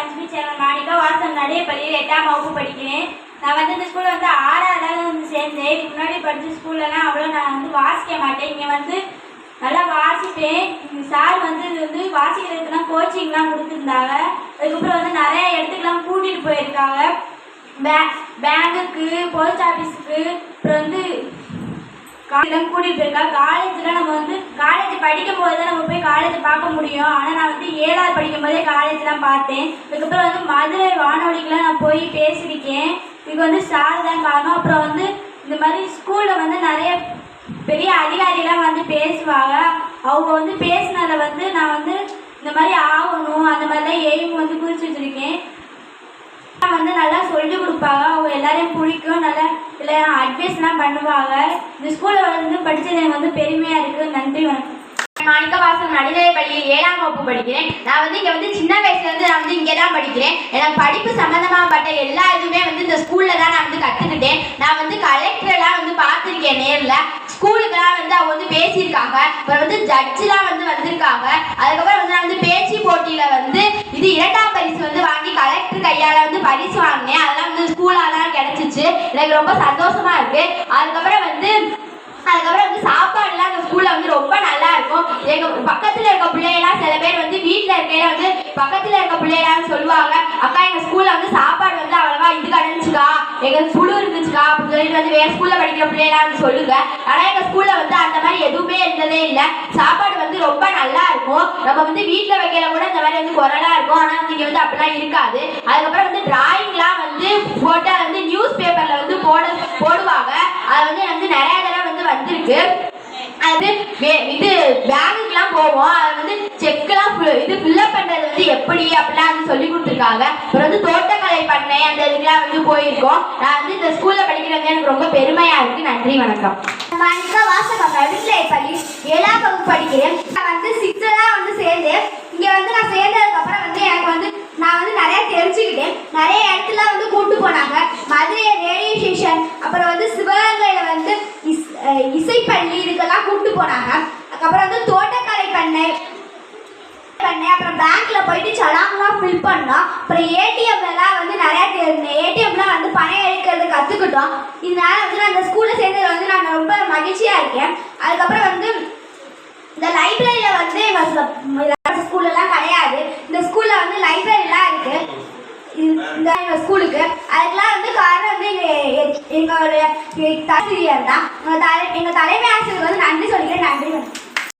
Lakshmi channel Manika வாசம் நடைய பள்ளியில் எட்டாம் வகுப்பு படிக்கிறேன். நான் வந்து இந்த ஸ்கூலில் வந்து ஆறாவதாக வந்து சேர்ந்தேன். இதுக்கு முன்னாடி படித்த ஸ்கூல்லலாம் அவ்வளோ நான் வந்து வாசிக்க மாட்டேன். இங்கே வந்து நல்லா வாசிப்பேன். சார் வந்து இது வந்து வாசிக்கிறதுக்குலாம் கோச்சிங்லாம் கொடுத்துருந்தாங்க. அதுக்கப்புறம் வந்து நிறைய இடத்துக்குலாம் கூட்டிகிட்டு போயிருக்காங்க. பே பேங்குக்கு போஸ்ட் ஆஃபீஸுக்கு அப்புறம் வந்து காலேஜ் கூட்டிகிட்டு போயிருக்கா? காலேஜில் நம்ம வந்து காலேஜ் படிக்கும் போது தான் நம்ம போய் காலேஜ் பார்க்க முடியும். ஆனால் நான் வந்து ஏழாவது படிக்கும் போதே காலேஜ்லாம் பார்த்தேன். அதுக்கப்புறம் வந்து மதுரை வானொலிக்கெலாம் நான் போய் பேசியிருக்கேன். இதுக்கு வந்து சார் தான் காரணம். அப்புறம் வந்து இந்த மாதிரி ஸ்கூலில் வந்து நிறைய பெரிய அதிகாரிலாம் வந்து பேசுவாங்க. அவங்க வந்து பேசினதை வந்து நான் வந்து இந்த மாதிரி ஆகணும் அந்த மாதிரிலாம் எய்ம் வந்து குறிச்சு வச்சுருக்கேன் அம்மா வந்து நல்லா சொல்லி கொடுப்பாங்க அவங்க பிடிக்கும் நல்லா இல்லை அட்வைஸ்லாம் பண்ணுவாங்க. இந்த ஸ்கூலில் வந்து படித்தது எனக்கு வந்து பெருமையாக இருக்குது நன்றி வணக்கம். மாணிக்கவாசல் நடுநிலை பள்ளியில் ஏழாம் வகுப்பு படிக்கிறேன். நான் வந்து இங்கே வந்து சின்ன வயசுலேருந்து நான் வந்து இங்கே தான் படிக்கிறேன். எனக்கு படிப்பு சம்மந்தமாகப்பட்ட எல்லா இதுவுமே வந்து இந்த ஸ்கூலில் தான் நான் வந்து கற்றுக்கிட்டேன் நான் வந்து கலெக்டரெல்லாம் வந்து பார்த்துருக்கேன் நேரில். ஸ்கூலுக்கெல்லாம் வந்து அவங்க வந்து பேசியிருக்காங்க. அப்புறம் வந்து ஜட்ஜெலாம் வந்து வந்திருக்காங்க. அதுக்கப்புறம் வந்து நான் வந்து பேச்சு போட்டியில் வந்து இது இரண்டாம் பரிசு வந்து வாங்கி கலெக்டர் கையால் வந்து பரிசு வாங்கினேன். அதெல்லாம் வந்து ஸ்கூலாலாம் கிடச்சிச்சு. எனக்கு ரொம்ப சந்தோஷமா இருக்கு. அதுக்கப்புறம் வந்து அதுக்கப்புறம் வந்து சாப்பாடுலாம் அந்த ஸ்கூலில் வந்து ரொம்ப நல்லா இருக்கும். எங்கள் பக்கத்தில் இருக்க பிள்ளைகளாம் சில பேர் வந்து வீட்டில் இருக்கையில வந்து பக்கத்தில் இருக்க பிள்ளைகளான்னு சொல்லுவாங்க அக்கா எங்கள் ஸ்கூலில் வந்து சாப்பாடு வந்து அவ்வளோவா இது கிடந்துச்சுக்கா எங்கள் புழு இருந்துச்சுக்கா? அப்படின்னு சொல்லிட்டு வந்து வேற ஸ்கூல்ல படிக்கிற பிள்ளைகளாம் வந்து சொல்லுங்க. ஆனா எங்க ஸ்கூல்ல வந்து அந்த மாதிரி எதுவுமே இருந்ததே இல்லை. சாப்பாடு வந்து ரொம்ப நல்லா இருக்கும். நம்ம வந்து வீட்டுல வைக்கிற கூட இந்த மாதிரி வந்து குரலா இருக்கும். ஆனா இங்க வந்து அப்படிலாம் இருக்காது. அதுக்கப்புறம் வந்து டிராயிங்லாம் வந்து போட்டு வந்து நியூஸ் பேப்பர்ல வந்து போட போடுவாங்க. அது வந்து வந்து நிறைய தடவை வந்து வந்திருக்கு. அது வே- இது பேங்குக்கெல்லாம் போவோம். அது வந்து செக்லாம் இது ஃபில்லப் பண்றது வந்து எப்படி அப்படிலாம் வந்து சொல்லி கொடுத்துருக்காங்க. அப்புறம் வந்து தோட்ட பண்ணை அந்த இதுக்கெல்லாம் வந்து போயிருக்கோம். நான் வந்து இந்த ஸ்கூல்ல படிக்கிறது எனக்கு ரொம்ப பெருமையா இருக்கு. நன்றி வணக்கம். மணிக்கா வாசகம் நடுநிலை பள்ளி ஏழாம் வகுப்பு படிக்கிறேன். நான் வந்து சிக்ஸ்த்து தான் வந்து சேர்ந்தேன். இங்கே வந்து நான் சேர்ந்ததுக்கு அப்புறம் வந்து எனக்கு வந்து நான் வந்து நிறைய தெரிஞ்சுக்கிட்டேன். நிறைய இடத்துல வந்து கூட்டு போனாங்க. மதுரை ரேடியோ ஸ்டேஷன் அப்புறம் வந்து சிவகங்கையில் வந்து இஸ் இசைப்பள்ளி இதுக்கெல்லாம் கூட்டு போனாங்க. அதுக்கப்புறம் வந்து தோட்டக்கலை பண்ணை பண்ணேன். அப்புறம் பேங்க்ல போயிட்டு சலான்லாம் ஃபில் பண்ணோம். அப்புறம் ஏடிஎம்லாம் வந்து நிறைய ஏடிஎம்லாம் வந்து பணம் எடுக்கிறது கற்றுக்கிட்டோம் இதனால வந்து நான் இந்த ஸ்கூலில் சேர்ந்ததுல வந்து நான் ரொம்ப மகிழ்ச்சியாக இருக்கேன். அதுக்கப்புறம் வந்து இந்த லைப்ரரியில் வந்து எங்கள் ஸ்கூல்லலாம் கிடையாது. இந்த ஸ்கூலில் வந்து லைப்ரரிலாம் இருக்குது இந்த எங்கள் ஸ்கூலுக்கு அதுக்கெல்லாம் வந்து காரணம் வந்து எங்கள் எங்களோட ஆசிரியர் தான். எங்கள் தலை எங்கள் தலைமை ஆசிரியர் வந்து நன்றி சொல்லிக்கிறேன். நன்றி